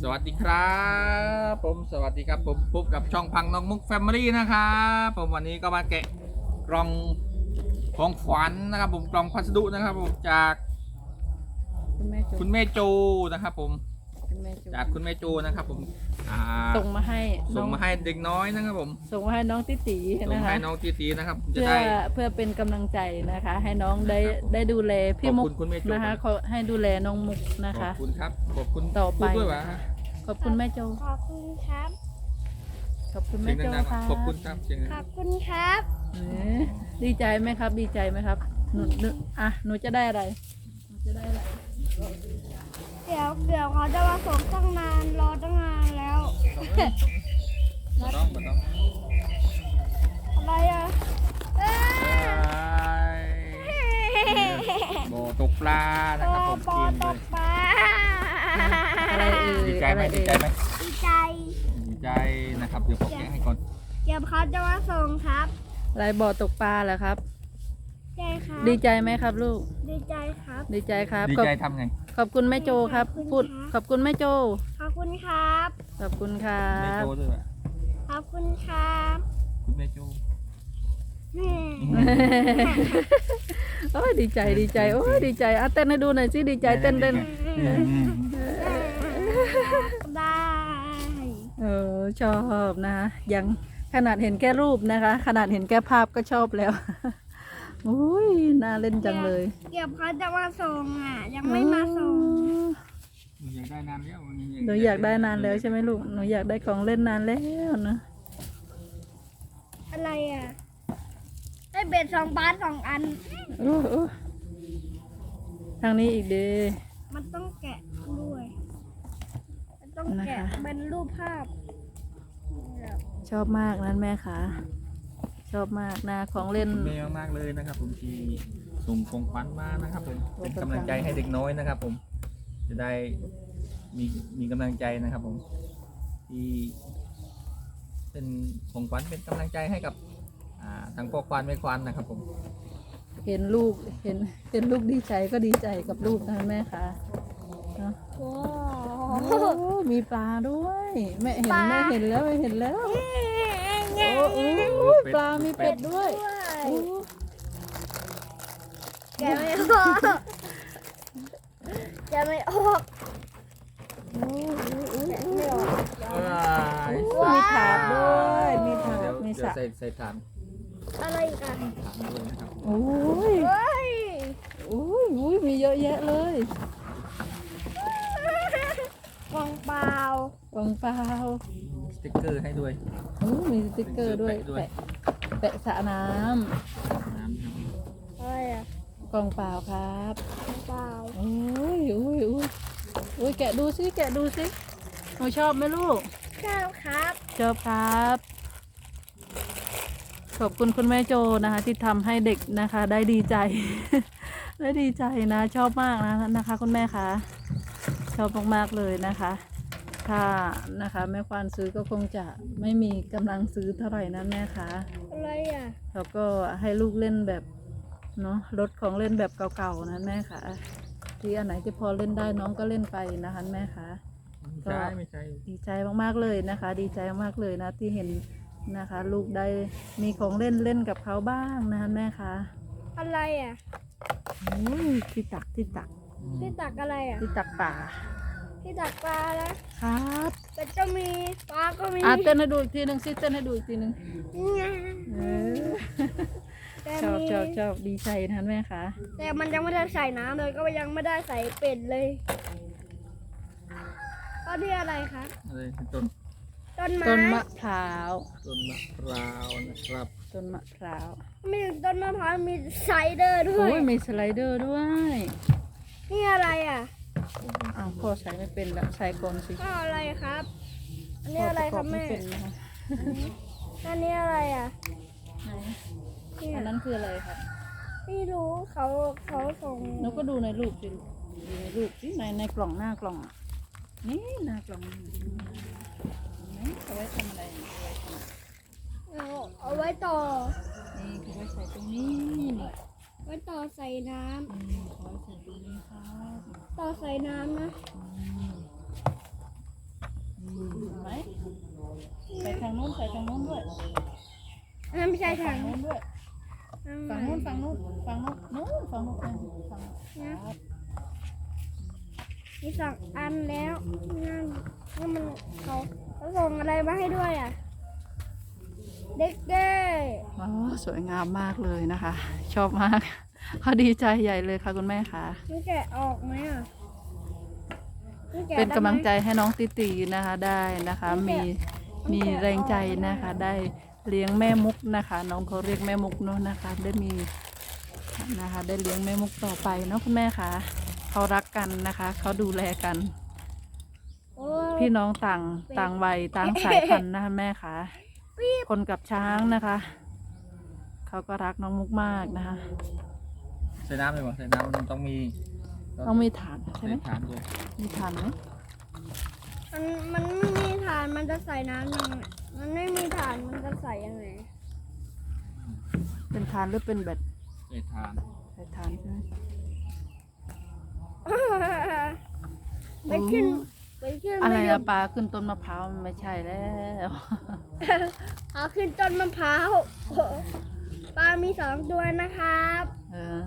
สวัสดีครับ ผมสวัสดีครับผมพบกับช่องพังน้องมุกแฟมิลี่นะครับผมวันนี้ก็มาแกะกล่องของขวัญนะครับ ผมกล่องพัสดุนะครับผมจากคุณแม่จูคุณแม่โจนะครับ ผมคุณแม่จูจากคุณแม่โจนะครับ ผม อ่าส่งมาให้ส่งน้อมาให้เด็กน้อยนะครับผมส่งมาให้น้องติตีส่งนะคะ ให้น้องตีตีนะครับ จะเพื่อได้ เพื่อเป็นกำลังใจนะคะ ให้น้องได้นะครับได้ดูแลพี่มุกขอบคุณคุณแม่จูนะคะขอให้ดูแลน้องมุกนะขอคะ บคุณครับขอบคุณต่อไป พูดด้วยวะขอบคุณแม่โจขอบคุณครับ ขอบคุณเสีแม่ยงโจดังค่ะๆขอบคุณครับเสียงดังขอบคุณครับ เออดีใจไหมครับ ดีใจไหมครับหนูหนูอะหนูจะได้อะไรหนู จะได้อะไรเดี๋ยวเดี๋ยวเขาจะมาส่งตั้งนานรอตั้งนานแล้วๆบ่ต้องบ่ต้องอะไรอะเอ้ยโบตกปลานะโปครับผมโปกินตเลยกปลาอะไรเอ่ยดีใจไหมอะไรดีเอ่ยใจไหมดีใจดีใจนะครับ เดี๋ยวผมแกะให้ก่อน เดี๋ยวเขาจะมาส่งครับอะไรบ่อตกปลาเหรอครับ ใช่ครับดีใจไหมครับ ลูก ดีใจครับ ดีใจครับดีขอบใจทำไงขอบคุณแม่โจครับพูดขอบคุณแม่โจ ขอบคุณครับ ขอบคุณครัแม่บ โจด้วยวะขอบคุณครับคุณแม่โจแม่โอ้ยดีใจดีใจโอ้ยดีใจอะเต้นให้ดูหน่อยสิดีใจเต้นเต้นอืมได้เออชอบนะยังขนาดเห็นแค่รูปนะคะ ขนาดเห็นแค่ภาพก็ชอบแล้ว อุ้ยน่าเล่นจังเลยเดี๋ยวเขาจะมาส่งอะ ยังไม่มาส่งหนูอยากได้นานแล้วหนูอยากได้นานแล้วใช่ไหมลูกหนูอยากได้ของเล่นนานแล้วนะอะไรอะได้เบ็ดสองบาทสองอันโอ้โอ้ทางนี้อีกเด้มันต้องแกะด้วย มันต้องแกะนะคะเป็นรูปภาพ ชอบมากนั้นแม่คะ ชอบมากนะของเล่น คุณแม่มากๆเลยนะครับ ผมที่ส่งของขวัญมานะครับ ผมเป็นกำลังใจให้เด็กน้อยนะครับ ผมจะได้มีมีกำลังใจนะครับ ผมที่เป็นของขวัญเป็นกำลังใจให้กับอ่าทั้งพ่อควานแม่ควานนะครับ ผมเห็นลูกเห็นเห็นลูกดีใจก็ดีใจกับลูกนะแม่คะเนาะว้าโอ้มีปลาด้วยแม่เห็นแม่เห็นแล้วแม่เห็นแล้ว โอ้โอ้ปลา มีเป็ดด้วยโอ้แกะไม่ออกแกะไม่ออกโอ้โอ้แกะไม่ออกโอ้มีถาดด้วย มีถาเดี๋ยดวมีเดี๋สยวระใส่ใส่ถามอะไรอีกันถามด้วยนะครับโอ้ยเฮ้ยโอ้ยโอ้ยมีเยอะแยะเลย กล่องเปล่า กล่องเปล่าสติ๊กเกอร์ให้ด้วยโอ้มีสติ๊กเกอร์ด้วยแปะด้วยแปะแปะสระน้น้ำครับอะไรอะำกล่องเปล่าครับกล่องเปล่าโอ้ยโอ้ยโอ้ยโอ้ยแกะดูสิแกะดูสิหนูชอบไหมลูกใช่ครับชอบครับ ขอบคุณคุณแม่โจนะคะ ที่ทำให้เด็กนะคะ ได้ดีใจ ได้ดีใจนะ ชอบมากนะนะคะ คุณแม่คะชอบมากๆเลยนะคะ ถ้านะคะ แม่ควานซื้อก็คงจะไม่มีกำลังซื้อเท่าไหร่นะแม่คะอะไรอะแล้วก็ให้ลูกเล่นแบบเนาะรถของเล่นแบบเก่าๆนะแม่คะที่อันไหนที่พอเล่นได้น้องก็เล่นไปนะคะแม่คะ ไม่ใช่ไม่ใช่ดีใจมากๆเลยนะคะ ดีใจมากๆเลยนะที่เห็นนะคะ ลูกได้มีของเล่นเล่นกับเขาบ้างนะคะแม่คะอะไรอะ อุ้ยที่ตักที่ตักที่ตักอะไรอะ ที่ตักป่า ที่ตักปลานะครับแต่จะมีปลาก็มีอะเต้นให้ดูอีกทีหนึ่งสิเต้นให้ดูอีกทีหนึ่งไงเออแต่ชอบมีชอบชอบดีใจนะแม่คะแต่มันยังไม่ได้ใส่น้ำเลยก็ยังไม่ได้ใส่เป็ดเลยอันนี้อะไรคะอะไรต้นต้นไม้ต้นมะพร้าวต้นมะพร้าวนะครับต้นมะพร้าวมีต้นมะพร้าวมีไซเดอร์ด้วโอ้ยยมีสไลเดอร์ด้วย นี่อะไรอะ อ้าวพ่อใส่ไม่เป็นแล้วใส่ก่อนสิก็อะไรครับ อันนี้พ่ออะไรประกคอรับบไม่แม่ เป็นนะคะอันนี้อะไรอะไหนเนี่ยอันนั้นคืออะไรครับไม่รู้เขาเขาส่งหนูก็ดูในรูปสิลูกดูในรูปสิในในกล่องหน้ากล่องอะนี่หน้ากล่องนี่เห็นไหมเอาไว้ทำอะไรเอาไว้ทำอะไรเอาเอาไว้ต่อนี่คือไว้ใส่ตรงนี้นี่ ไว้ต่อใส่น้ำต่อใส่น้ำนะอืมไหมไปทางนู้นใส่ทางนู้นด้วยไม่ใช่ทางนู้นด้วย ฝั่งนู้นฝั่งนู้นฝั่งนู้นนู้นฝั่งนู้นฝั่งนู้นฝั่สั่มีสองอันแล้วงานแล้วมันเขาเขาส่งอะไรมาให้ด้วยอะ เด็กเก้อ๋อสวยงามมากเลยนะคะ ชอบมากเขาดีใจใหญ่เลยค่ะคุณแม่ค่ะมันแกะออกไหมอะมัแะเป็นกำลังใจได้ไหมให้น้องติตีนะคะได้นะคะ มีมีแรงใจนะคะ ได้เลี้ยงแม่มุกนะคะ น้องเขาเรียกแม่มุกเนาะนะคะ ได้มีนะคะ ได้เลี้ยงแม่มุกต่อไปเนาะคุณแม่ค่ะเขารักกันนะคะเขาดูแลกันโอ้ยพี่น้องต่างต่างวัยต่างสายพันธุ์นะคะแม่ค่ะ คนกับช้างนะคะ เขาก็รักน้องมุกมากนะคะ ใส่น้ำเลยบ่ใส่น้ำมันต้องมีต้องมีฐานใช่ไหมใส่ฐานด้วยมีฐานไหมมันมันไม่มีฐานมันจะใส่น้ำยังไงมันไม่มีฐานมันจะใส่ยังไงเป็นฐานหรือเป็นแบตใส่ฐานใส่ฐานใช่ไหมไปขึ้นไปขึ้น อะไรม่ยนะปลาขึ้นต้นมะพร้าวมันไม่ใช่แล้วเอาขึ้นต้นมะพร้าวปลา มีสองตัวนะครับ เออ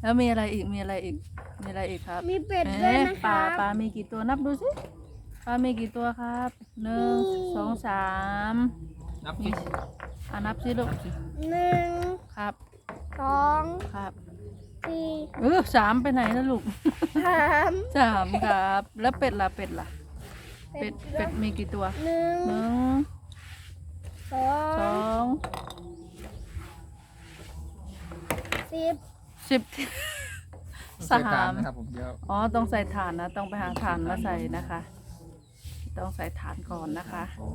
แล้วมีอะไรอีก มีอะไรอีก มีอะไรอีกครับ มีเป็ดด้วยเอ๊ะนะคปลารับปลา มีกี่ตัวนับดูสิ ปลา มีกี่ตัวครับหนึ่งมีสองสามนับมีสิอ่านับสิลูกหนึ่งครับสองครับ สี่เออสามไปไหนนะลูกสามสามครับ แล้วเป็ดล่ะเป็ดล่ะ เป็ดเป็ดมีกี่ตัวหนึ่งหนึ่งสอสองงสิบสิบใส่ฐานสามนะครับผมเดี๋ยวอ๋อต้องใส่ถ่านนะ ต้องไปหาถ่านมาใส่นะคะ ต้องใส่ถ่านก่อนนะคะโอ้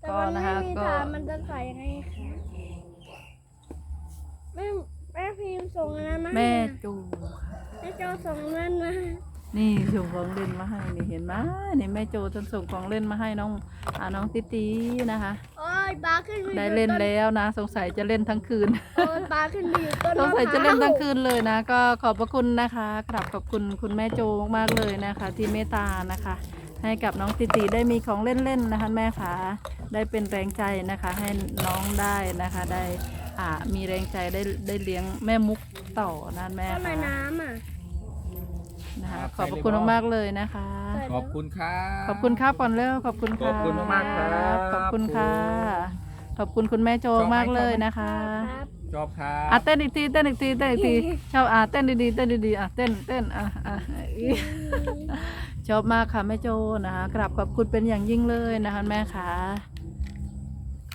แต่มันก็นะไม่คะมีก็ฐานมันจะใส่ยังไงคะแม่ แม่พิมพ์ส่งอะไรมาให้แม่อะจูแม่โจส่งเงินมานี่ส่งของเล่นมาให้นี่เห็นไหมนี่แม่โจท่านส่งของเล่นมาให้น้องอ่าน้องติตีนะคะ โอ้ยปลาขึ้นปอยู่ได้เล่นต้แล้วนะ สงสัยจะเล่นทั้งคืน โอ้ยปลาขึ้นไปอยู่ต้นสงมะพสัร้ายวจะเล่นทั้งคืนเลยนะ ก็ขอบพระคุณนะคะกราบขอบคุณคุณแม่โจมากๆเลยนะคะ ที่เมตตานะคะ ให้กับน้องติติได้มีของเล่นๆนะคะแม่คะได้เป็นแรงใจนะคะ ให้น้องได้นะคะได้ อ่ามีแรงใจได้ได้เลี้ยงแม่มุกต่อนะแม่ทำไมคะน้ำอะ นะคะขอบพระคุณมากๆเลยนะคะใส่ขอบคุณครับ ขอบคุณครับก่อนเร็วขอบคุณค่ะขอบคุณมากๆครับ ขอบคุณค่ะ ขอบคุณคุณแม่โจมากเลยนะคะครับชอบครับอะเต้นอีกทีเต้นอีกทีเต้นอีกทีชอบอะเต้นดีๆเต้นดีๆอะเต้นเต้นอะอะอีชอบมากค่ะแม่โจนะคะกราบขอบคุณเป็นอย่างยิ่งเลยนะคะแม่ค่ะข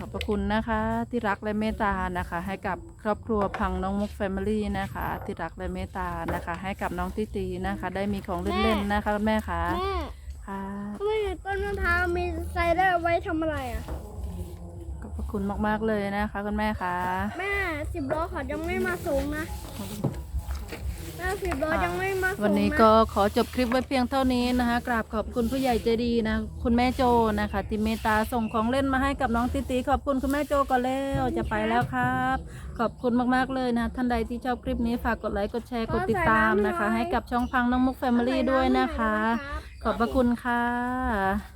อบพระคุณนะคะที่รักและเมตตานะคะ ให้กับครอบครัวพังน้องมุกแฟมิลี่นะคะ ที่รักและเมตตานะคะ ให้กับน้องติตีนะคะ ได้มีของเล่นๆนะคะแม่ค่ะแม่ค่ะทำไมอยู่ต้นมะพร้าวมีไซเดอร์ไว้ทำอะไรอะ ขอบพระคุณมากๆเลยนะคะคุณแม่ค่ะ แม่สิบล้อเขายังไม่มาสูงนะแม่สิบล้อยังไม่มาสูง วันนี้ะก็ขอจบคลิปไว้เพียงเท่านี้นะคะ กราบขอบคุณผู้ใหญ่ใจดีนะ คุณแม่โจนะคะที่เมตตาส่งของเล่นมาให้กับน้องติตีขอบคุณคุณแม่โจก่อนแล้วจะไปแล้วครับ ขอบคุณมากๆเลยนะ ท่านใดที่ชอบคลิปนี้ฝากกดไลค์กดแชร์กดติดตามนะคะ ให้กับช่องพังน้องมุกแฟมิลี่ด้วยนะคะ ขอบพระคุณค่ะ